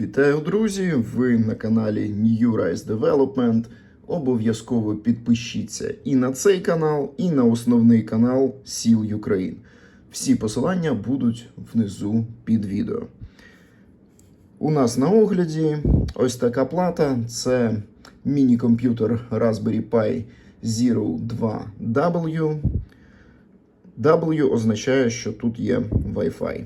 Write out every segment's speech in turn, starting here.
Вітаю, друзі! Ви на каналі New Rise Development. Обов'язково підпишіться і на цей канал, і на основний канал Сіл Ukraine. Всі посилання будуть внизу під відео. У нас на огляді ось така плата. Це міні-комп'ютер Raspberry Pi Zero 2W. W означає, що тут є Wi-Fi.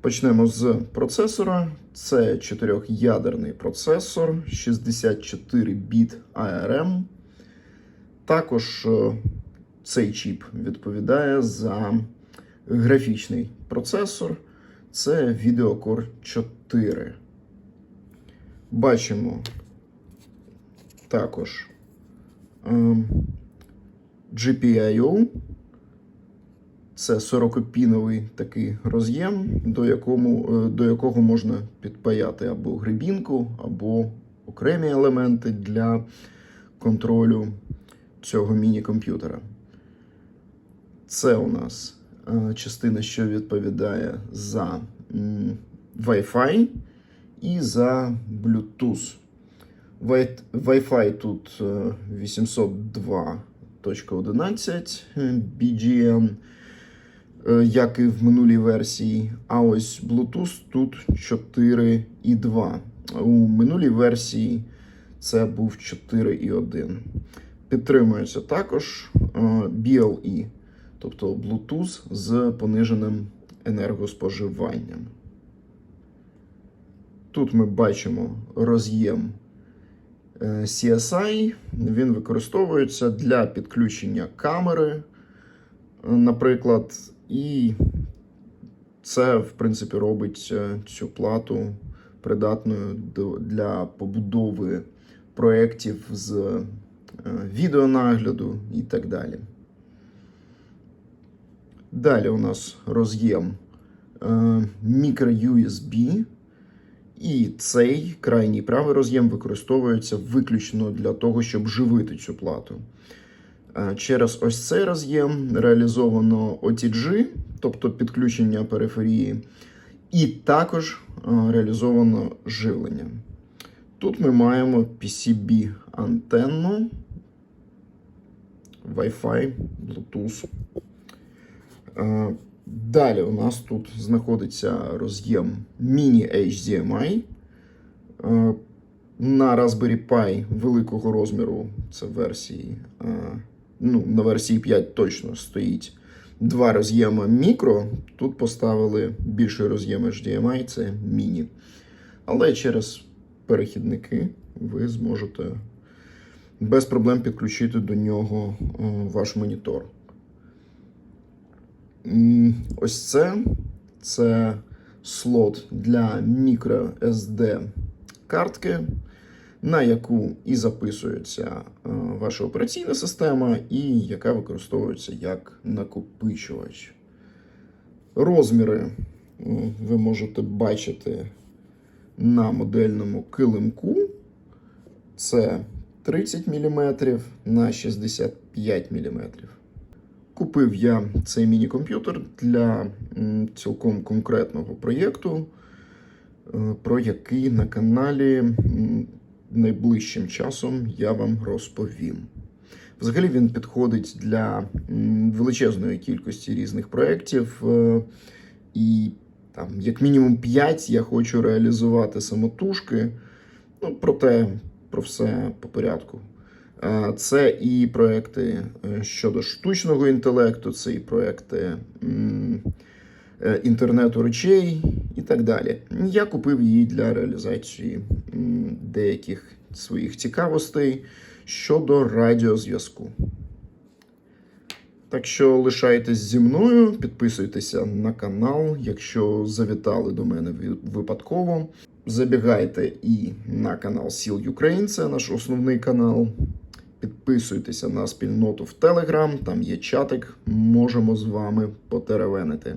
Почнемо з процесора. Це 4-ядерний процесор, 64 біт ARM. Також е, цей чіп відповідає за графічний процесор. Це Videocore 4. Бачимо також е, GPIO. Це 40-піновий такий роз'єм, до, якому, до якого можна підпаяти або грибінку, або окремі елементи для контролю цього міні-комп'ютера. Це у нас е, частина, що відповідає за Wi-Fi і за Bluetooth. Wi- Wi-Fi тут е, 802.11 BGN е, як і в минулій версії. А ось Bluetooth тут 4.2. У минулій версії це був 4.1. Підтримується також е, BLE, тобто Bluetooth з пониженим енергоспоживанням. Тут ми бачимо роз'єм е, CSI. Він використовується для підключення камери, е, наприклад, і це, в принципі, робить е, цю плату придатною для побудови проєктів з е, відеонагляду і так далі. Далі у нас роз'єм е, microUSB. І цей крайній правий роз'єм використовується виключно для того, щоб живити цю плату. Е, Через ось цей роз'єм реалізовано OTG, тобто підключення периферії, і також е, реалізовано живлення. Тут ми маємо PCB-антенну, Wi-Fi, Bluetooth. Е, Далі у нас тут знаходиться роз'єм Mini HDMI. Е, На Raspberry Pi великого розміру, це версії, ну, на версії 5 точно стоїть два роз'єми мікро. Тут поставили більший роз'єм HDMI, це міні. Але через перехідники ви зможете без проблем підключити до нього е, ваш монітор. Ось це. Це слот для microSD картки, на яку і записується е, ваша операційна система, і яка використовується як накопичувач. Розміри ви можете бачити на модельному килимку. Це 30 мм на 65 мм. Купив я цей міні-комп'ютер для цілком конкретного проєкту, е, про який на каналі найближчим часом я вам розповім. Взагалі він підходить для величезної кількості різних проєктів, е, і там, як мінімум 5 я хочу реалізувати самотужки. Ну, проте про все по порядку. Е, Це і проекти е, щодо штучного інтелекту, це і проекти інтернету речей і так далі. Я купив її для реалізації деяких своїх цікавостей щодо радіозв'язку. Так що лишайтесь зі мною, підписуйтеся на канал, якщо завітали до мене випадково. Забігайте і на канал Сіл Ukraine, це наш основний канал. Підписуйтеся на спільноту в Telegram, там є чатик, можемо з вами потеревенити.